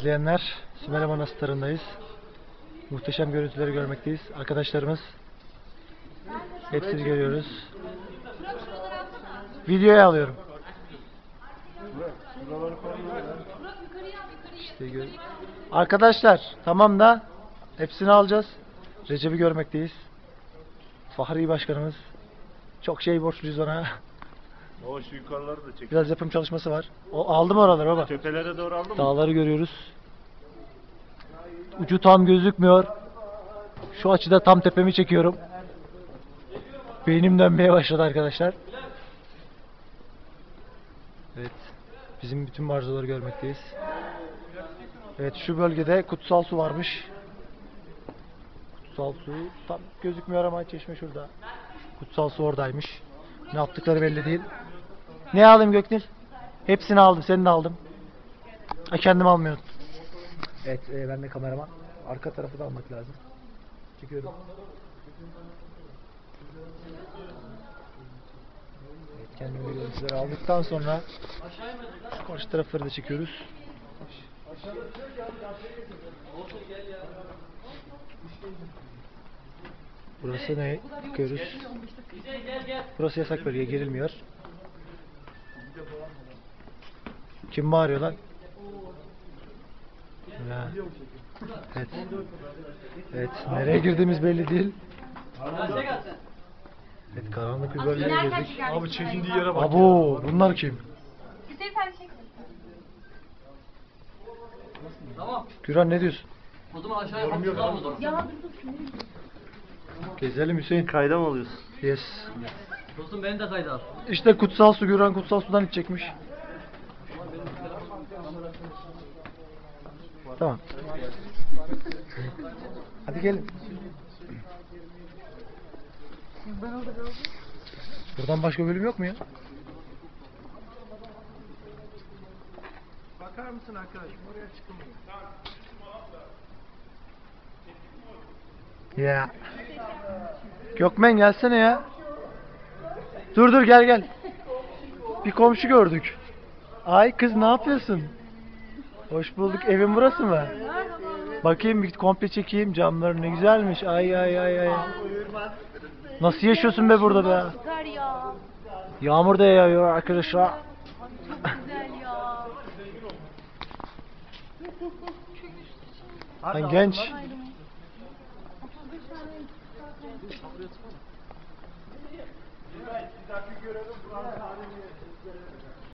İzleyenler Sümele Manastırı'ndayız. Muhteşem görüntüleri görmekteyiz. Arkadaşlarımız hepsini görüyoruz. Videoya alıyorum. İşte gör- Arkadaşlar tamam da hepsini alacağız. Recep'i görmekteyiz. Fahri Başkanımız. Çok şey borçluyuz ona. O şu yukarıları da çek. Biraz yapım çalışması var. O, aldım oraları baba. Tepelere doğru aldın mı? Dağları görüyoruz. Ucu tam gözükmüyor. Şu açıda tam tepemi çekiyorum. Beynim dönmeye başladı arkadaşlar. Evet. Bizim bütün arzuları görmekteyiz. Evet şu bölgede kutsal su varmış. Kutsal su tam gözükmüyor ama çeşme şurada. Kutsal su oradaymış. Ne yaptıkları belli değil. Ne alayım Göknil? Hepsini aldım. Seni de aldım. Ha, kendim almıyorum. Evet, e, ben de kameraman. Arka tarafı da almak lazım. Çekiyorum. Evet, kendime görüntüleri aldıktan sonra şu karşı tarafları da çekiyoruz. Burası ne? Bakıyoruz. Burası yasak bölge, girilmiyor. Kim bağırıyor lan? Ya. Evet. Evet. Nereye girdiğimiz belli değil. Evet karanlık bir bölgeye girdik. Abi çekindiği yere bak. Abo bunlar kim? Hüseyin sen çek. Tamam. Güran ne diyorsun? O zaman aşağıya kapatalım o zaman. Ya dur dur. Gezelim Hüseyin. Kayda mı alıyorsun? Yes. Dostum beni de kayda al. İşte kutsal su Güran kutsal sudan içecekmiş. Tamam. Hadi gelin. Buradan başka bölüm yok mu ya? Bakar mısın arkadaşım? Oraya çıkılmıyor. Ya. Gökmen gelsene ya. Dur dur gel gel. Bir komşu gördük. Ay kız ne yapıyorsun? Hoş bulduk. Evin burası mı? Bakayım bir komple çekeyim. Camlar ne güzelmiş. Ay ay ay ay. Nasıl yaşıyorsun be burada be? Süper ya. Yağmur da yağıyor arkadaşlar. Abi çok güzel ya. Ben genç.